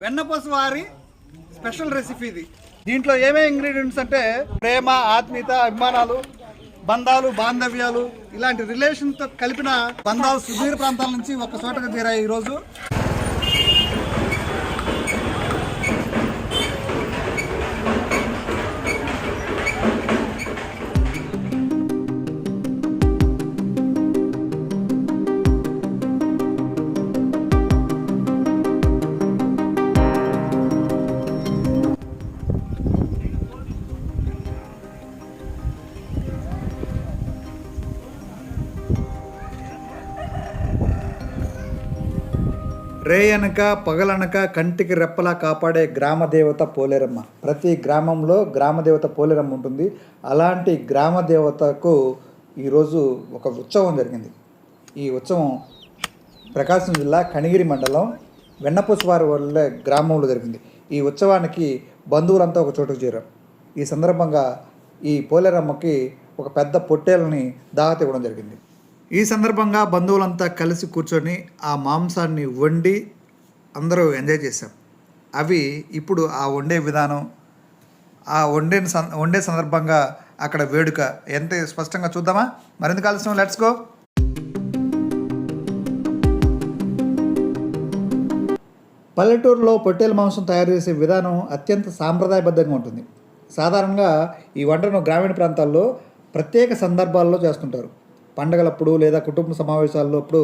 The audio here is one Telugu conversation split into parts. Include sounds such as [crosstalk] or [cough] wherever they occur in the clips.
వెన్నపూస వారి స్పెషల్ రెసిపీ ఇది. దీంట్లో ఏమేమి ఇంగ్రీడియంట్స్ అంటే ప్రేమ ఆత్మీయత అభిమానాలు బంధాలు బాంధవ్యాలు ఇలాంటి రిలేషన్తో కలిపిన బంధాలు సుదీర్ ప్రాంతాల నుంచి ఒక చోటకు చేరాయి ఈరోజు. రేయనక పగలనక కంటికి రెప్పలా కాపాడే గ్రామ దేవత పోలేరమ్మ. ప్రతి గ్రామంలో గ్రామదేవత పోలేరమ్మ ఉంటుంది. అలాంటి గ్రామ దేవతకు ఈరోజు ఒక ఉత్సవం జరిగింది. ఈ ఉత్సవం ప్రకాశం జిల్లా కనిగిరి మండలం వెన్నపూసవారి వల్ల గ్రామంలో జరిగింది. ఈ ఉత్సవానికి బంధువులంతా ఒక చోటుకు చేరారు. ఈ సందర్భంగా ఈ పోలేరమ్మకి ఒక పెద్ద పొట్టేలని దాహత ఇవ్వడం జరిగింది. ఈ సందర్భంగా బంధువులంతా కలిసి కూర్చొని ఆ మాంసాన్ని వండి అందరూ ఎంజాయ్ చేశాం. అవి ఇప్పుడు ఆ వండే విధానం ఆ వండే వండే సందర్భంగా అక్కడ వేడుక ఎంత స్పష్టంగా చూద్దామా? మరింత కాల్సిన లెట్స్ గో పల్లెటూరులో పొట్టేల మాంసం తయారు చేసే విధానం అత్యంత సాంప్రదాయబద్ధంగా ఉంటుంది. సాధారణంగా ఈ వంటను గ్రామీణ ప్రాంతాల్లో ప్రత్యేక సందర్భాల్లో చేస్తుంటారు. పండగలప్పుడు లేదా కుటుంబ సమావేశాల్లో అప్పుడు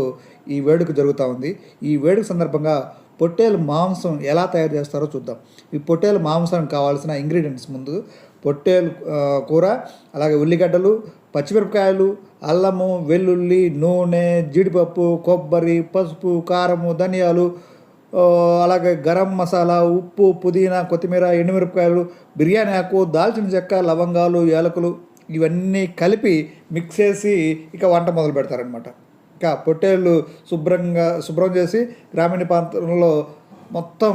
ఈ వేడుక జరుగుతూ ఉంది. ఈ వేడుక సందర్భంగా పొట్టేలు మాంసం ఎలా తయారు చేస్తారో చూద్దాం. ఈ పొట్టేలు మాంసానికి కావాల్సిన ఇంగ్రీడియంట్స్ ముందు పొట్టేలు కూర అలాగే ఉల్లిగడ్డలు పచ్చిమిరపకాయలు అల్లము వెల్లుల్లి నూనె జీడిపప్పు కొబ్బరి పసుపు కారము ధనియాలు అలాగే గరం మసాలా ఉప్పు పుదీనా కొత్తిమీర ఎండుమిరపకాయలు బిర్యానీ ఆకు దాల్చిన చెక్క లవంగాలు యాలకులు ఇవన్నీ కలిపి మిక్స్ చేసి ఇక వంట మొదలు పెడతారనమాట ఇక పొట్టేళ్ళు శుభ్రంగా శుభ్రం చేసి గ్రామీణ ప్రాంతంలో మొత్తం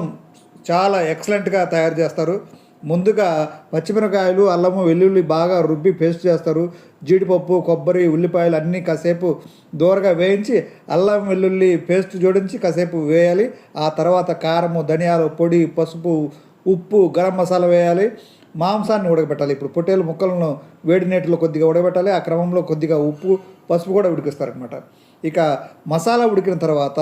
చాలా ఎక్సలెంట్గా తయారు చేస్తారు. ముందుగా పచ్చిమిరకాయలు అల్లము వెల్లుల్లి బాగా రుబ్బి పేస్ట్ చేస్తారు. జీడిపప్పు కొబ్బరి ఉల్లిపాయలు అన్నీ కాసేపు దూరగా వేయించి అల్లం వెల్లుల్లి పేస్ట్ జోడించి కాసేపు వేయాలి. ఆ తర్వాత కారము ధనియాలు పొడి పసుపు ఉప్పు గరం మసాలా వేయాలి. మాంసాన్ని ఉడకబెట్టాలి. ఇప్పుడు పొట్టేలు ముక్కలను వేడి నీటిలో కొద్దిగా ఉడకబెట్టాలి. ఆ క్రమంలో కొద్దిగా ఉప్పు పసుపు కూడా ఉడికిస్తారనమాట ఇక మసాలా ఉడికిన తర్వాత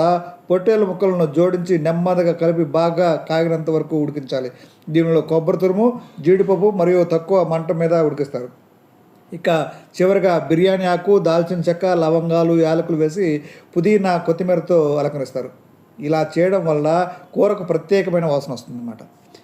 పొట్టేలు ముక్కలను జోడించి నెమ్మదిగా కలిపి బాగా కాగినంత వరకు ఉడికించాలి. దీనిలో కొబ్బరి తురుము జీడిపప్పు మరియు తక్కువ మంట మీద ఉడికిస్తారు. ఇక చివరిగా బిర్యానీ ఆకు దాల్చిన చెక్క లవంగాలు యాలకులు వేసి పుదీనా కొత్తిమీరతో అలంకరిస్తారు. ఇలా చేయడం వల్ల కూరకు ప్రత్యేకమైన వాసన వస్తుందన్నమాట.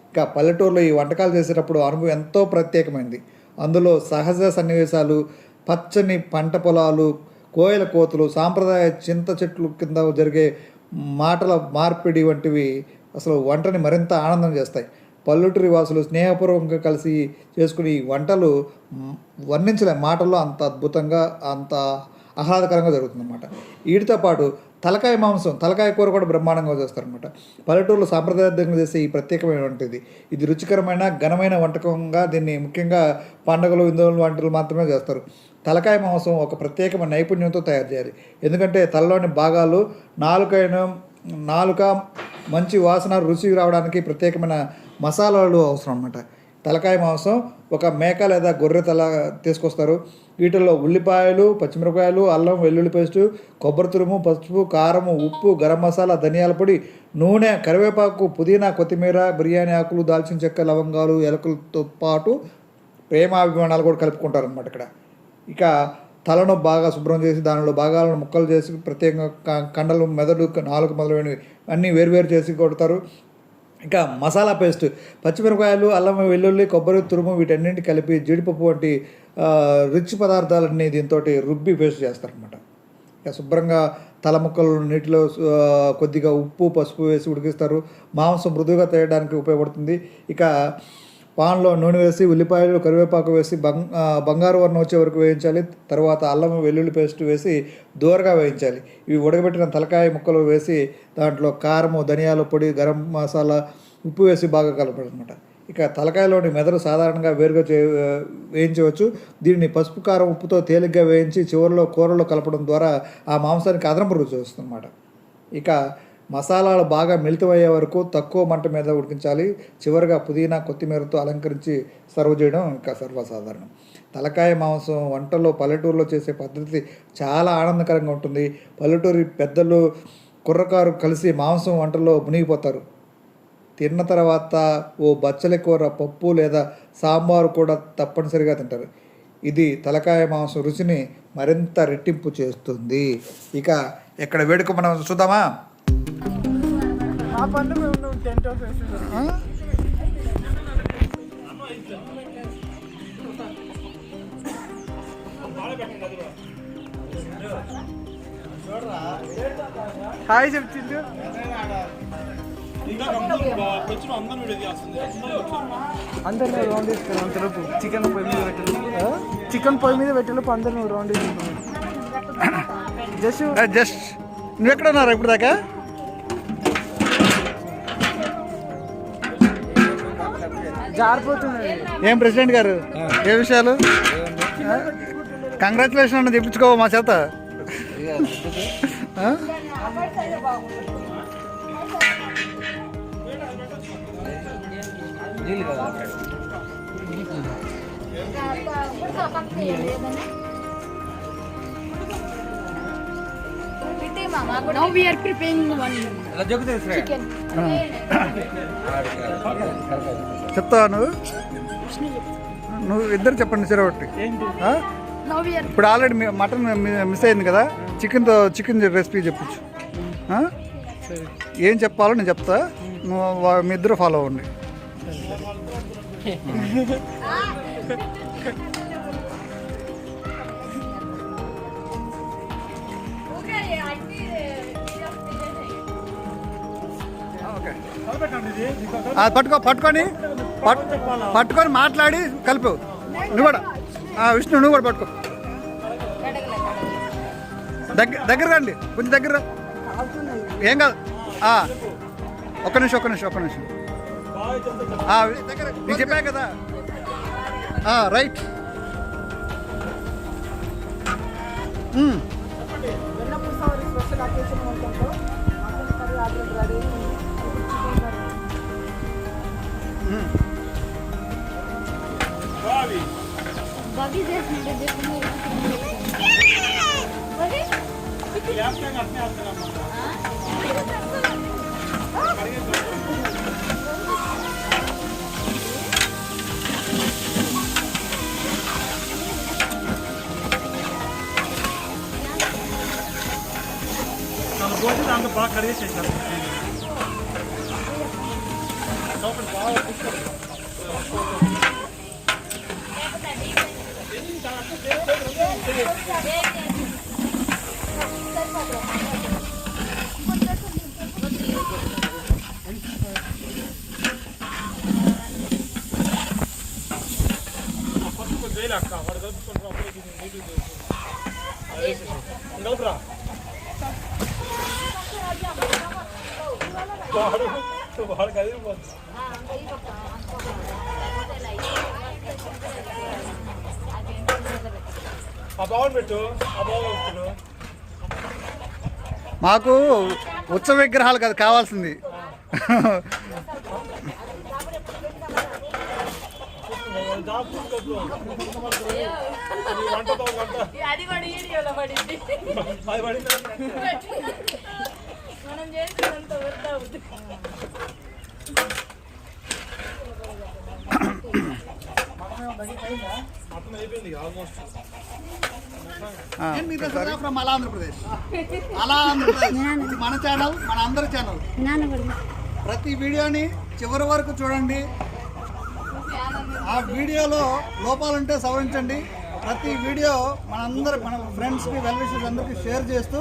ఇంకా పల్లెటూరులో ఈ వంటకాలు చేసేటప్పుడు అనుభవం ఎంతో ప్రత్యేకమైనది అందులో సహజ సన్నివేశాలు పచ్చని పంట పొలాలు కోయల కోతలు సాంప్రదాయ చింత చెట్లు కింద జరిగే మాటల మార్పిడి వంటివి అసలు వంటని మరింత ఆనందం చేస్తాయి. పల్లెటూరి వాసులు స్నేహపూర్వకంగా కలిసి చేసుకుని ఈ వంటలు వర్ణించలే. మాటల్లో అంత అద్భుతంగా అంత ఆహ్లాదకరంగా జరుగుతుందన్నమాట. వీటితో పాటు తలకాయ మాంసం తలకాయ కూర కూడా బ్రహ్మాండంగా చేస్తారనమాట పల్లెటూరులో సాంప్రదాయబద్ధంగా చేసే ఈ ప్రత్యేకమైనటువంటిది. ఇది రుచికరమైన ఘనమైన వంటకంగా దీన్ని ముఖ్యంగా పండుగలు విందులు వంటలు మాత్రమే చేస్తారు. తలకాయ మాంసం ఒక ప్రత్యేకమైన నైపుణ్యంతో తయారు చేయాలి. ఎందుకంటే తలలోని భాగాలు నాలుకైన నాలుక మంచి వాసన రుచి రావడానికి ప్రత్యేకమైన మసాలాలు అవసరం అన్నమాట తలకాయ మాంసం ఒక మేక లేదా గొర్రె తల తీసుకొస్తారు. వీటిల్లో ఉల్లిపాయలు పచ్చిమిరపకాయలు అల్లం వెల్లుల్లి పేస్టు కొబ్బరి తురుము పసుపు కారము ఉప్పు గరం మసాలా ధనియాల పొడి నూనె కరివేపాకు పుదీనా కొత్తిమీర బిర్యానీ ఆకులు దాల్చిన చెక్క లవంగాలు ఎలకలతో పాటు ప్రేమాభిమానాలు కూడా కలుపుకుంటారు అనమాట ఇక్కడ. ఇక తలను బాగా శుభ్రం చేసి దానిలో భాగాలను ముక్కలు చేసి ప్రత్యేకంగా కండలు మెదడు నాలుగు మొదలైనవి అన్నీ వేరువేరు చేసి కొడతారు. ఇంకా మసాలా పేస్ట్ పచ్చిమిరపకాయలు అల్లం వెల్లుల్లి కొబ్బరి తురుము వీటన్నింటి కలిపి జీడిపప్పు వంటి రిచ్ రుచి పదార్థాలన్నీ దీంతో రుబ్బి పేస్ట్ చేస్తారనమాట ఇక శుభ్రంగా తల ముక్కలు నీటిలో కొద్దిగా ఉప్పు పసుపు వేసి ఉడికిస్తారు. మాంసం మృదువుగా తేయడానికి ఉపయోగపడుతుంది. ఇక పాన్లో నూనె వేసి ఉల్లిపాయలు కరివేపాకు వేసి బంగ్ బంగారు వర్ణం వచ్చే వరకు వేయించాలి. తర్వాత అల్లం వెల్లుల్లి పేస్ట్ వేసి దూరగా వేయించాలి. ఇవి ఉడకబెట్టిన తలకాయ ముక్కలు వేసి దాంట్లో కారము ధనియాల పొడి గరం మసాలా ఉప్పు వేసి బాగా కలపాలన్నమాట ఇక తలకాయలోని మెదడు సాధారణంగా వేరుగా చే వేయించవచ్చు. దీనిని పసుపు కారం ఉప్పుతో తేలిగ్గా వేయించి చివరిలో కూరలో కలపడం ద్వారా ఆ మాంసానికి అదనపు రుచి వస్తుందన్నమాట. ఇక మసాలాలు బాగా మిళితమయ్యే వరకు తక్కువ మంట మీద ఉడికించాలి. చివరిగా పుదీనా కొత్తిమీరతో అలంకరించి సర్వ్ చేయడం ఇంకా సర్వసాధారణం. తలకాయ మాంసం వంటల్లో పల్లెటూరులో చేసే పద్ధతి చాలా ఆనందకరంగా ఉంటుంది. పల్లెటూరి పెద్దలు కుర్రకారు కలిసి మాంసం వంటల్లో మునిగిపోతారు. తిన్న తర్వాత ఓ బచ్చలి కూర పప్పు లేదా సాంబారు కూడా తప్పనిసరిగా తింటారు. ఇది తలకాయ మాంసం రుచిని మరింత రెట్టింపు చేస్తుంది. ఇక ఇక్కడ వేడుక మనం చూద్దామా? ఆ మేము టెంట్ హౌస్? హాయ్ చెప్తుంది అందరు నువ్వు రౌండ్ వేసుకోరు అంతలోపు చికెన్ పొయ్యి మీద పెట్టాలి చికెన్ పొయ్యి మీద పెట్టాలి అందరు నువ్వు రౌండ్ వేసుకుంటావు [coughs] జస్ట్ జస్ట్. నువ్వు ఎక్కడ ఉన్నారా ఇప్పుడు దాకా జారిపోతున్నది ఏం ప్రెసిడెంట్ గారు? ఏ విషయాలు? కంగ్రాచులేషన్ అన్న చెప్పించుకో మా చేత? ఆ? Now we are preparing one. chicken. చెప్తావా నువ్వు? నువ్వు ఇద్దరు చెప్పండి సరే ఒకటి ఇప్పుడు ఆల్రెడీ మటన్ మిస్ అయింది కదా చికెన్తో చికెన్ రెసిపీ చెప్పచ్చు. ఏం చెప్పాలో నేను చెప్తా నువ్వు మీ ఇద్దరు ఫాలో అవ్వండి. పట్టుకో పట్టుకొని పట్టుకొని మాట్లాడి కలిపు. నువ్వు కూడా. ఆ, విష్ణు నువ్వు కూడా పట్టుకో. దగ్గర దగ్గర రండి. కొంచెం దగ్గర. ఏం కాదు. ఒక్క నిమిషం ఒక్క నిమిషం ఒక్క నిమిషం. ఆ, నీకు చెప్పా కదా. Right. Um, special occasion um. Buggy just needed this Buggy? దాంట్లో బాగా కడిగేసేసారు అక్క వాడు కలుపుకుంటారు అప్పుడే నీట్గా కలుపురా వాడు వాడు కదిలిపోతుంది మాకు ఉత్సవ విగ్రహాలు కదా కావాల్సింది. జాబ్ చూసుకోవద్దు వంటతో గంట అది కూడా వీడియోలో పడింది అది పడింది మనం చేసినంత వద్ద అవుతుంది మొత్తం అయిపోయింది ఆల్మోస్ట్ ఫ్రమ్ అలా ఆంధ్రప్రదేశ్. అలా ఆంధ్రప్రదేశ్. ఇది మన ఛానల్ మన అందరి ఛానల్ ప్రతి వీడియోని చివరి వరకు చూడండి. ఆ వీడియోలో లోపాలుంటే సవరించండి. ప్రతి వీడియో మనందరి మన ఫ్రెండ్స్కి వెల్ విషెస్ అందరికీ షేర్ చేస్తూ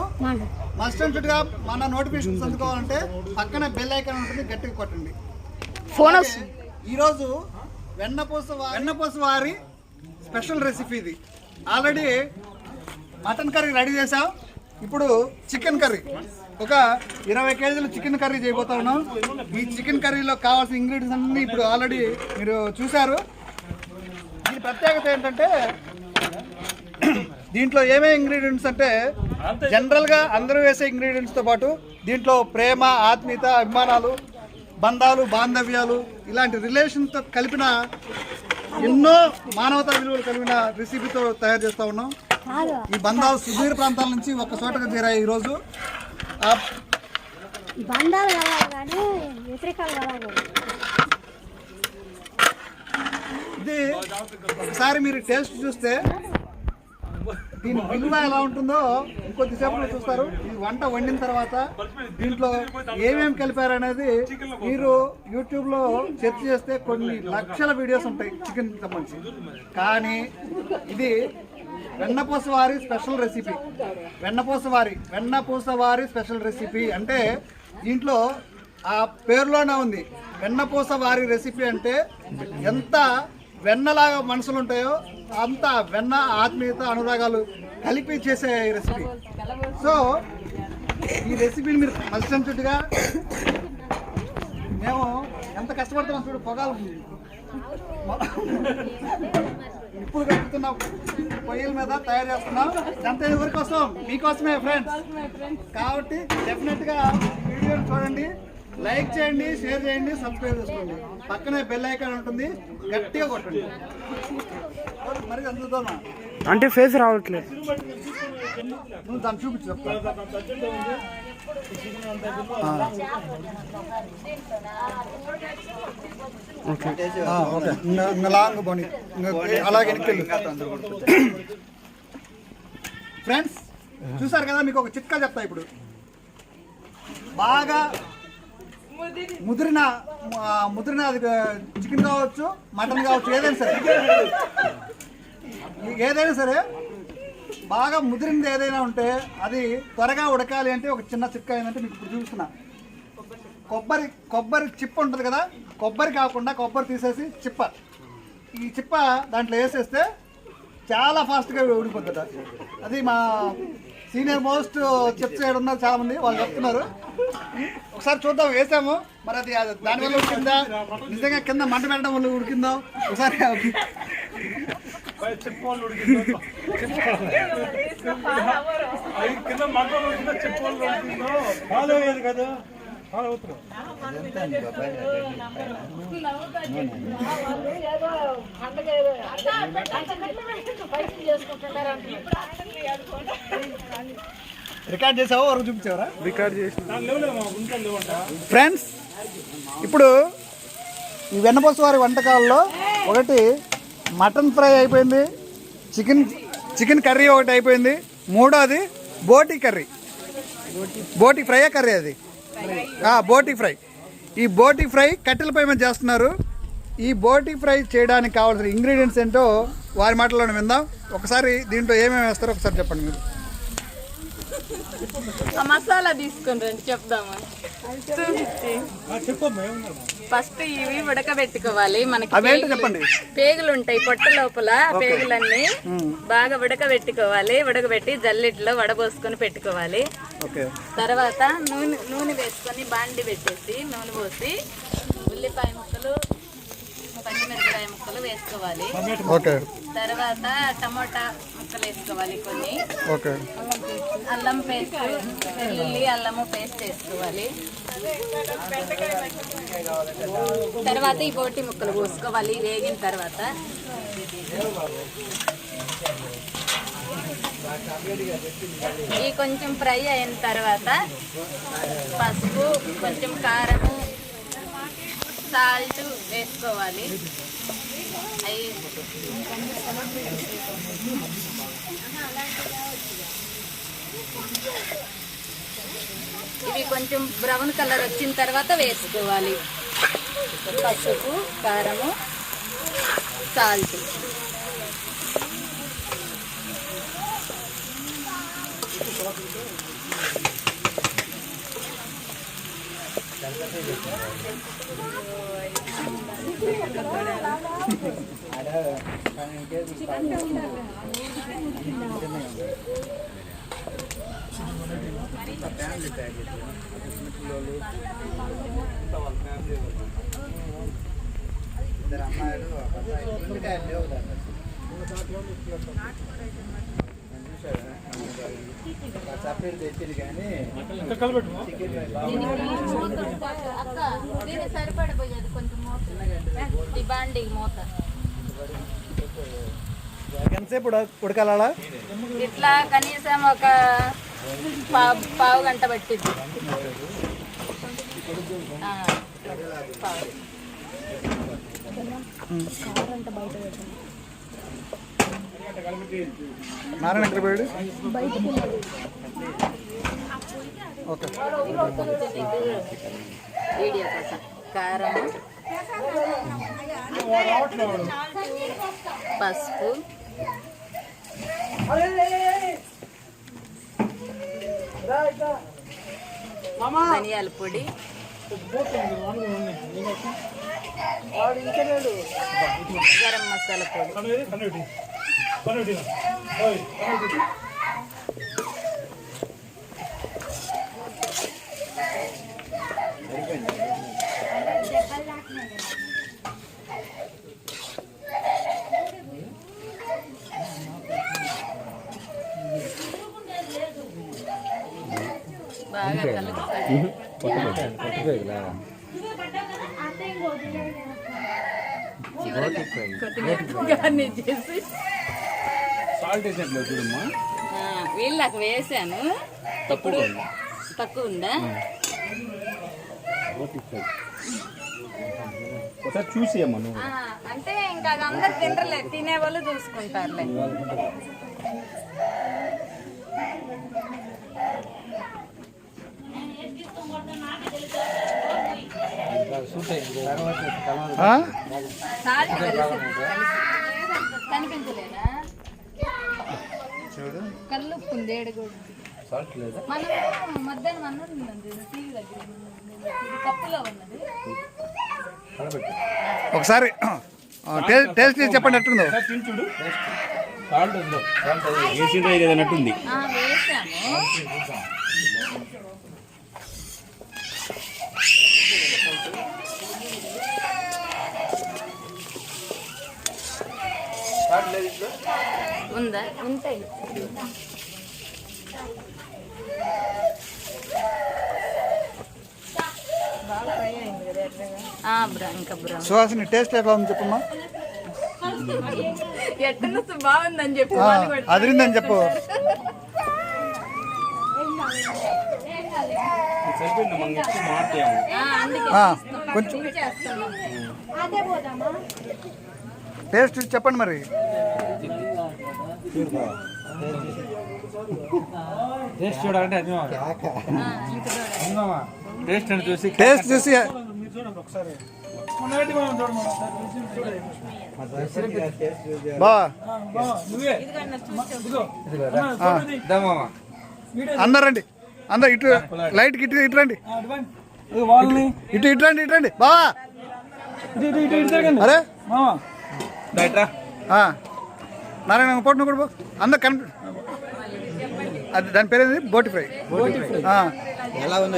మస్ట్ అండ్ మన నోటిఫికేషన్స్ అందుకోవాలంటే పక్కన బెల్ ఐకాన్ ఉంటుంది గట్టిగా కొట్టండి. ఫోన్ ఈరోజు వెన్నపూస వా- వెన్నపూస వారి స్పెషల్ రెసిపీ ఇది. ఆల్రెడీ మటన్ కర్రీ రెడీ చేసాం ఇప్పుడు చికెన్ కర్రీ. ఒక ఇరవై కేజీలు చికెన్ కర్రీ చేయబోతా ఉన్నాం. ఈ చికెన్ కర్రీలో కావాల్సిన ఇంగ్రీడియంట్స్ అన్నీ ఇప్పుడు ఆల్రెడీ మీరు చూశారు. దీని ప్రత్యేకత ఏంటంటే దీంట్లో ఏమేమి ఇంగ్రీడియంట్స్ అంటే జనరల్గా అందరూ వేసే ఇంగ్రీడియంట్స్తో పాటు దీంట్లో ప్రేమ ఆత్మీయత అభిమానాలు బంధాలు బాంధవ్యాలు ఇలాంటి రిలేషన్తో కలిపిన ఎన్నో మానవతా విలువలు కలిగిన రెసిపీతో తయారు చేస్తూ ఉన్నాం. ఈ బంధాలు సుదూర ప్రాంతాల నుంచి ఒక చోటగా చేరాయి ఈరోజు. బంధాలు ఇది ఒకసారి మీరు టేస్ట్ చూస్తే దీని విలువ ఎలా ఉంటుందో ఇంకొద్దిసేపు చూస్తారు. ఈ వంట వండిన తర్వాత దీంట్లో ఏమేమి కలిపారు అనేది మీరు యూట్యూబ్లో సెర్చ్ చేస్తే కొన్ని లక్షల వీడియోస్ ఉంటాయి చికెన్ సంబంధించి. కానీ ఇది వెన్నపూస వారి స్పెషల్ రెసిపీ. వెన్నపూస వారి వెన్నపూస వారి స్పెషల్ రెసిపీ అంటే దీంట్లో ఆ పేరులోనే ఉంది. వెన్నపూస వారి రెసిపీ అంటే ఎంత వెన్నలాగా మనుషులు ఉంటాయో అంత వెన్న ఆత్మీయత అనురాగాలు కలిపి చేసే రెసిపీ సో ఈ రెసిపీని మీరు మస్టెంచుట్గా మేము ఎంత కష్టపడుతున్నాం చూడు పొగాలు ఇప్పుడు కలుపుతున్న పొయ్యిల మీద తయారు చేస్తున్నాం. ఎంత ఎవరి కోసం మీకోసమే ఫ్రెండ్స్ కాబట్టి డెఫినెట్గా వీడియోని చూడండి. లైక్ చేయండి షేర్ చేయండి సబ్స్క్రైబ్ చేసుకోండి. పక్కనే బెల్ ఐకాన్ ఉంటుంది గట్టిగా కొట్టండి. మరి అందుతోనా? అంటే ఫేస్ రావట్లేదు. నువ్వు దాన్ని చూపించు చెప్తా. ఓకే. ఇంకా ఇంకా లాంగ్ పోనీ. ఇంకా అలాగే వెనక్కి ఫ్రెండ్స్ చూసారు కదా మీకు ఒక చిట్కా చెప్తా ఇప్పుడు. బాగా ముదిరిన ముదిరిన అది చికెన్ కావచ్చు మటన్ కావచ్చు ఏదైనా సరే. ఏదైనా సరే బాగా ముదిరింది ఏదైనా ఉంటే అది త్వరగా ఉడకాలి అంటే ఒక చిన్న చిక్క ఏంటంటే మీకు ఇప్పుడు చూపిస్తున్నా. కొబ్బరి కొబ్బరి చిప్ప ఉంటుంది కదా కొబ్బరి కాకుండా కొబ్బరి తీసేసి చిప్ప. ఈ చిప్ప దాంట్లో వేసేస్తే చాలా ఫాస్ట్గా ఉడిపోతుంది అది మా సీనియర్ మోస్ట్ చెప్స్ చేయడం ఉన్నారు చాలా మంది వాళ్ళు చెప్తున్నారు. ఒకసారి చూద్దాం వేసాము. మరి అది దానివల్ల ఉడికిందా? నిజంగా కింద మంట పెట్టడం వల్ల ఉడికిందా? ఒకసారి చెప్పోళ్ళు ఉడికిందో చెప్పోళ్ళు ఉడికిందో ఫాలో అయ్యేది కదా ఫాలో అవుతున్నాం రికార్డ్ చేసావా? వరకు చూపించావరా? రికార్డ్ ఫ్రెండ్స్ ఇప్పుడు ఈ వెన్నపూస వారి వంటకాల్లో ఒకటి మటన్ ఫ్రై అయిపోయింది చికెన్ చికెన్ కర్రీ ఒకటి అయిపోయింది మూడోది బోటి కర్రీ. బోటి ఫ్రై కర్రీ అది? ఆ, బోటి ఫ్రై. ఈ బోటి ఫ్రై కట్టెల పై మీద చేస్తున్నారు. ఈ బోటి ఫ్రై చేయడానికి కావాల్సిన ఇంగ్రీడియంట్స్ ఏంటో వారి మాటల్లోనే విందాం. ఒకసారి దీంట్లో ఏమేమి వేస్తారో ఒకసారి చెప్పండి మీరు. ఆ మసాలా తీసుకుని రండి చెప్దాము? ఫస్ట్ ఇవి ఉడకబెట్టుకోవాలి మనకి పేగులు- ఉంటాయి పొట్ట లోపల పేగులన్నీ బాగా ఉడకబెట్టుకోవాలి. ఉడకబెట్టి జల్లెట్లో వడబోసుకొని పెట్టుకోవాలి. తర్వాత నూనె నూనె వేసుకొని బాండి పెట్టేసి నూనె పోసి ఉల్లిపాయ ముక్కలు పచ్చిమిరపకాయ ముక్కలు వేసుకోవాలి. తర్వాత టమోటా ముక్కలు వేసుకోవాలి కొన్ని. ఓకే. అల్లం పేస్ట్ వెల్లుల్లి అల్లము పేస్ట్ వేసుకోవాలి. తర్వాత ఈ బోటి ముక్కలు పోసుకోవాలి వేగిన తర్వాత. ఈ కొంచెం ఫ్రై అయిన తర్వాత పసుపు కొంచెం కారము సాల్ట్ వేసుకోవాలి. అవి ఇవి కొంచెం బ్రౌన్ కలర్ వచ్చిన తర్వాత వేసుకోవాలి. పసుపు కారము సాల్ట్. ఫ్యామిలీ ప్యాకేజ్ చిన్నపిల్లలు వాళ్ళ ఫ్యామిలీ ఇద్దరు అమ్మాయిలు ఒక అమ్మాయి లేవు సపరేట్ తెచ్చింది కానీ. అక్క సరిపడిపోయేది కొంచెం మూత ఈ బాండి మూత ఎంతసేపు ఉడ ఉడకాలా ఇట్లా కనీసం ఒక పావు గంట పట్టిద్ది ఆ, పావు. నారాయణ ఎక్కడ పోయాడు? ఓకే. కారం పసుపు. ధనియాల పొడి. గరం మసాలా పొడి. కన్నడి కన్నడి కన్నడి ఓయ్ కన్నడి బాగా కలుపుతాడు గార్నిష్ చేసి సాల్ట్ వేసినట్లు చూడమ్మా. ఆ, వీళ్ళకి వేసాను. ఇప్పుడు తక్కువ ఉందా? ఒకసారి చూసి అమ్మా నువ్వు. ఆ, అంటే ఇంకా అది అందరు తినరలే తినే వాళ్ళు చూసుకుంటారులే. కనిపించలేదా? ఉంది ఏడుగుడు సాల్ట్ లేదా? మనం మధ్యాహ్నం అన్నం ఉందండి టీవీ దగ్గర ఇది కప్పులో ఉన్నది. కలబెట్టు. ఒకసారి టేస్ట్ చేసి చెప్పండి ఎట్టుందో. చూడు. సాల్ట్ వద్దు సాల్ట్ వేసిందో ఇది అన్నట్టుంది ఆ, వేసాము సాల్ట్ లేదు ఇట్లా? ఉందా? ఉంటాయి ఆ, బ్రౌన్ ఇంకా బ్రౌన్ సుహాసిని టేస్ట్ ఎట్లా ఉంది చెప్పమ్మా? బాగుందని చెప్పి అదిరిందని చెప్పు. కొంచెం. టేస్ట్ చెప్పండి మరి. టేస్ట్ చూడాలంటే. టేస్ట్ అని చూసి టేస్ట్ చూసి అందరండి అందరు ఇటు లైట్కి ఇటు ఇటు రండి. వాళ్ళని. ఇటు ఇటు రండి ఇటు రండి. బావా ఇటు ఇటు ఇటు ఇటు తిరగండి. అరే. నారాయణ పొట్టు కూడా అందరు కనిపి అది దాని పేరు ఏంది బోటి ఫ్రై. ఆ,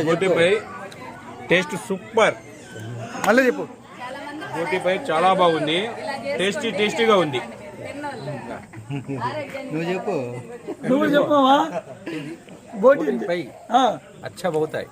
బోటిపై టేస్ట్ సూపర్. మళ్ళీ చెప్పు. బోటిపై చాలా బాగుంది. టేస్టీ టేస్టీగా ఉంది. నువ్వు చెప్పు. నువ్వు చెప్పవా? బోటి. పై. ఆ, అచ్చా బహుతాయి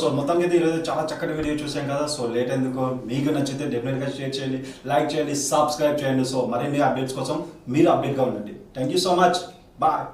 సో మొత్తంగా అయితే ఈరోజు చాలా చక్కటి వీడియో చూసాం కదా. సో లేట్ ఎందుకు మీకు నచ్చితే డెఫినెట్గా షేర్ చేయండి లైక్ చేయండి సబ్స్క్రైబ్ చేయండి. సో మరిన్ని అప్డేట్స్ కోసం మీరు అప్డేట్గా ఉండండి. Thank you so much bye